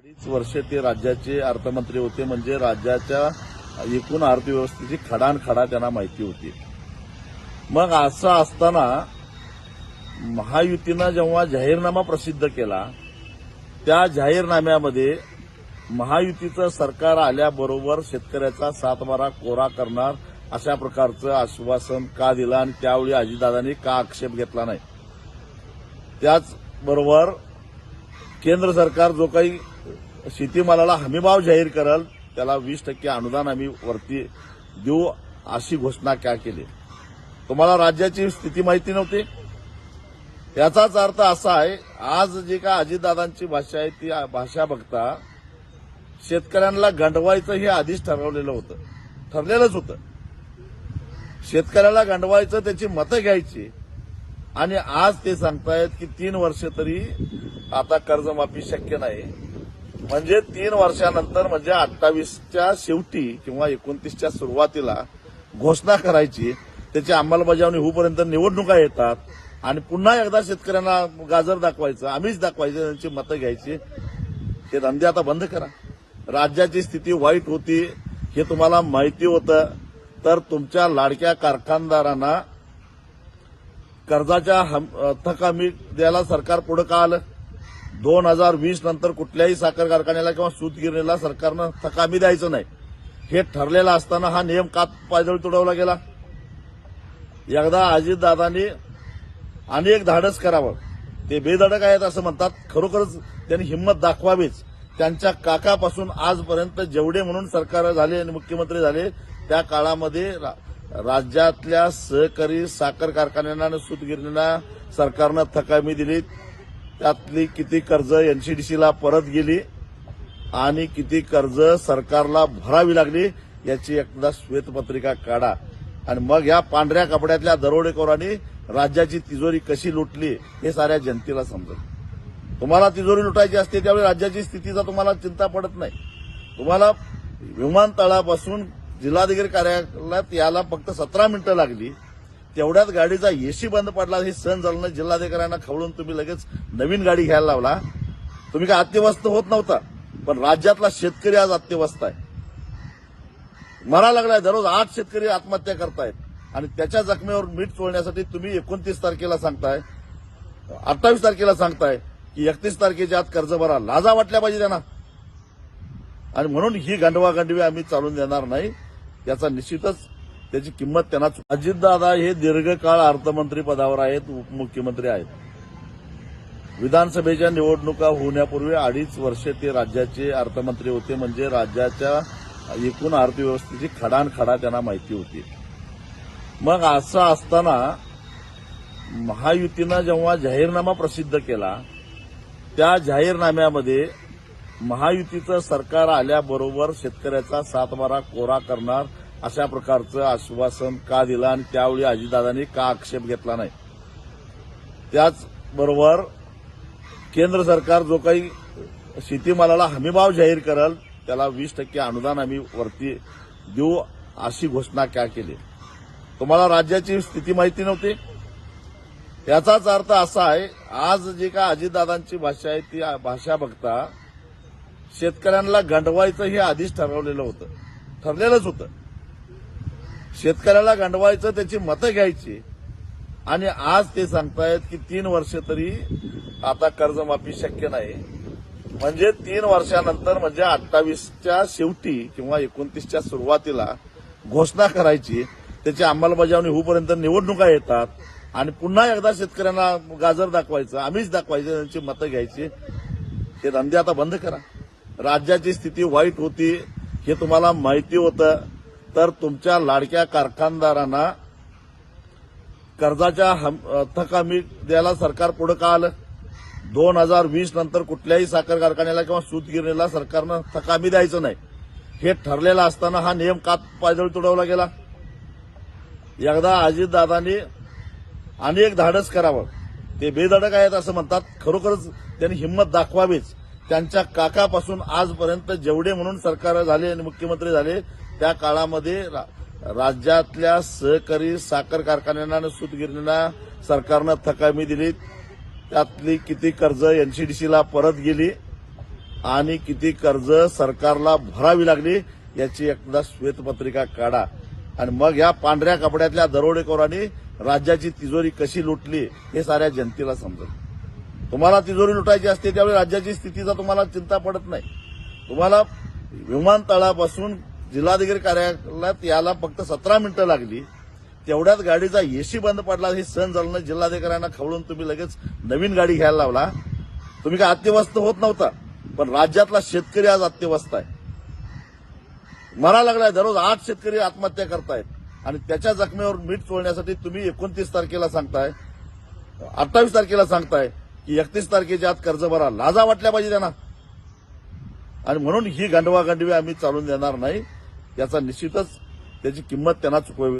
अडीच वर्ष ते राज्याचे अर्थमंत्री होते. म्हणजे राज्याच्या एकूण अर्थव्यवस्थेची खडानखडा त्यांना माहिती होती. मग असं असताना महायुतीनं जेव्हा जाहीरनामा प्रसिद्ध केला त्या जाहीरनाम्यामध्ये महायुतीचं सरकार आल्याबरोबर शेतकऱ्याचा सातबारा कोरा करणार अशा प्रकारचं आश्वासन का दिलं आणि त्यावेळी अजितदादांनी का आक्षेप घेतला नाही? त्याचबरोबर केंद्र सरकार जो काही शेतीमालाला हमीभाव जाहीर करल त्याला वीस टक्के अनुदान आम्ही वरती देऊ अशी घोषणा का केली? तुम्हाला राज्याची स्थिती माहिती नव्हती? याचाच अर्थ असा आहे आज जे का अजितदादांची भाषा आहे ती भाषा बघता शेतकऱ्यांना गंडवायचं हे आधीच ठरवलेलं होतं. ठरलेलंच होतं. शेतकऱ्याला गंडवायचं त्याची मतं घ्यायची. आणि आज ते सांगतायत की तीन वर्ष तरी आता कर्जमाफी शक्य नाही. म्हणजे तीन वर्षानंतर म्हणजे अठ्ठावीसच्या शेवटी किंवा एकोणतीसच्या सुरुवातीला घोषणा करायची त्याची अंमलबजावणी होईपर्यंत निवडणुका येतात आणि पुन्हा एकदा शेतकऱ्यांना गाजर दाखवायचं आम्हीच दाखवायचं त्यांची मतं घ्यायची. ते धंदे आता बंद करा. राज्याची स्थिती वाईट होती हे तुम्हाला माहिती होतं. तर तुमच्या लाडक्या कारखानदारांना कर्जाच्या हम- थकामी द्यायला सरकार पुढे का आलं? दोन हजार वीस नंतर कुठल्याही साखर कारखान्याला किंवा सूतगिरणीला सरकारनं थकामी द्यायचं नाही. हे ठरलेलं असताना हा नियम का पायदळी तुडवला गेला? एकदा अजितदादांनी अनेक धाडस करावं. ते बेधडक आहेत असं म्हणतात. खरोखरच त्यांनी हिंमत दाखवावीच. त्यांच्या काकापासून आजपर्यंत जेवढे म्हणून सरकार झाले आणि मुख्यमंत्री झाले त्या काळामध्ये रा- राज्यातल्या सहकारी साखर कारखान्यांना आणि सूतगिरणींना सरकारनं थकामी दिली त्यातली किती कर्ज एनसीडीसीला परत गेली आणि किती कर्ज सरकारला भरावी लागली याची एकदा श्वेतपत्रिका काढा. आणि मग या पांढऱ्या कपड्यातल्या दरोडेखोरांनी राज्याची तिजोरी कशी लुटली हे साऱ्या जनतेला समजत तुम्हाला तिजोरी लुटायची असते त्यावेळी राज्याची स्थितीचा तुम्हाला चिंता पडत नाही. तुम्हाला विमानतळापासून जिल्हाधिकारी कार्यालयात याला फक्त सतरा मिनिटं लागली. तेवढ्याच गाडीचा एसी बंद पडला हे सण झालं जिल्हाधिकाऱ्यांना खवळून तुम्ही लगेच नवीन गाडी घ्यायला लावला. तुम्ही काय अत्यवस्थ होत नव्हता पण राज्यातला शेतकरी आज अत्यवस्थ आहे. मरा लागलाय दररोज आठ शेतकरी आत्महत्या करतायत. आणि त्याच्या जखमेवर मीठ चोळण्यासाठी तुम्ही एकोणतीस तारखेला सांगताय अठ्ठावीस तारखेला सांगताय की एकतीस तारखेच्या आत कर्ज भरा. लाजा वाटल्या पाहिजे त्यांना. आणि म्हणून ही गांडवागांडवी आम्ही चालून देणार नाही. याचा निश्चितच त्याची किंमत त्यांना अजितदादा हे दीर्घकाळ अर्थमंत्री पदावर आहेत उपमुख्यमंत्री आहेत. विधानसभेच्या निवडणुका होण्यापूर्वी अडीच वर्ष ते राज्याचे अर्थमंत्री होते म्हणजे राज्याच्या एकूण अर्थव्यवस्थेची खडानखडा त्यांना माहिती होती. मग असं असताना महायुतीनं जेव्हा जाहीरनामा प्रसिद्ध केला त्या जाहीरनाम्यामध्ये महायुतीचं सरकार आल्याबरोबर शेतकऱ्याचा सातबारा कोरा करणार अशा प्रकारचं आश्वासन का दिलं आणि त्यावेळी अजितदादांनी का आक्षेप घेतला नाही? त्याचबरोबर केंद्र सरकार जो काही शेतीमालाला हमीभाव जाहीर करल त्याला वीस टक्के अनुदान आम्ही वरती देऊ अशी घोषणा का केली? तुम्हाला राज्याची स्थिती माहिती नव्हती? याचाच अर्थ असा आहे आज जी का अजितदादांची भाषा आहे ती भाषा बघता शेतकऱ्यांना गंडवायचं हे आधीच ठरवलेलं होतं. ठरलेलंच होतं. शेतकऱ्याला गंडवायचं त्याची मतं घ्यायची. आणि आज ते सांगतायत की तीन वर्ष तरी आता कर्जमाफी शक्य नाही. म्हणजे तीन वर्षानंतर म्हणजे अठ्ठावीसच्या शेवटी किंवा एकोणतीसच्या सुरुवातीला घोषणा करायची. त्याची अंमलबजावणी होऊपर्यंत निवडणुका येतात. आणि पुन्हा एकदा शेतकऱ्यांना गाजर दाखवायचं आम्हीच दाखवायचं त्यांची मतं घ्यायची. हे धंदे आता बंद करा. राज्याची स्थिती वाईट होती हे तुम्हाला माहिती होतं. तर तुमच्या लाडक्या कारखानदारांना कर्जाच्या हम- हमी द्यायला सरकार पुढे का आलं? दोन हजार वीस नंतर कुठल्याही साखर कारखान्याला किंवा सूतगिरणीला सरकारनं थकामी द्यायचं नाही. हे ठरलेलं असताना हा नियम का पायदळ तुडवला गेला? एकदा अजितदादांनी अनेक धाडस करावं. ते बेधडक आहेत असं म्हणतात. खरोखरच त्यांनी हिंमत दाखवावीच. त्यांच्या काकापासून आजपर्यंत जेवढे म्हणून सरकार झाले आणि मुख्यमंत्री झाले त्या काळामध्ये रा- राज्यातल्या सहकारी साखर कारखान्यांना आणि सूतगिरणींना सरकारनं थकामी दिली. त्यातली किती कर्ज एनसीडीसीला परत गेली आणि किती कर्ज सरकारला भरावी लागली याची एकदा श्वेतपत्रिका काढा. आणि मग या पांढऱ्या कपड्यातल्या दरोडेखोरांनी राज्याची तिजोरी कशी लुटली हे साऱ्या जनतेला समजत तुम्हाला तिजोरी लुटायची असते त्यावेळी राज्याची स्थितीचा तुम्हाला चिंता पडत नाही. तुम्हाला विमानतळापासून जिल्हाधिकारी कार्यालयात यायला फक्त सतरा मिनिटं लागली. तेवढ्यात गाडीचा एसी बंद पडला हे सण झालं नाही. जिल्हाधिकाऱ्यांना खवळून तुम्ही लगेच नवीन गाडी घ्यायला लावला. तुम्ही काय अत्यवस्थ होत नव्हता पण राज्यातला शेतकरी आज अत्यवस्थ आहे. मरा लागलाय दररोज आठ शेतकरी आत्महत्या करतायत. आणि त्याच्या जखमेवर मीठ चोळण्यासाठी तुम्ही एकोणतीस तारखेला सांगताय अठ्ठावीस तारखेला सांगताय की एकतीस तारखेच्या आत कर्ज भरा. लाजा वाटल्या पाहिजे त्यांना. आणि म्हणून ही गंडवागंडवी आम्ही चालून देणार नाही. याचा निश्चितच त्याची किंमत त्यांना चुकवावी.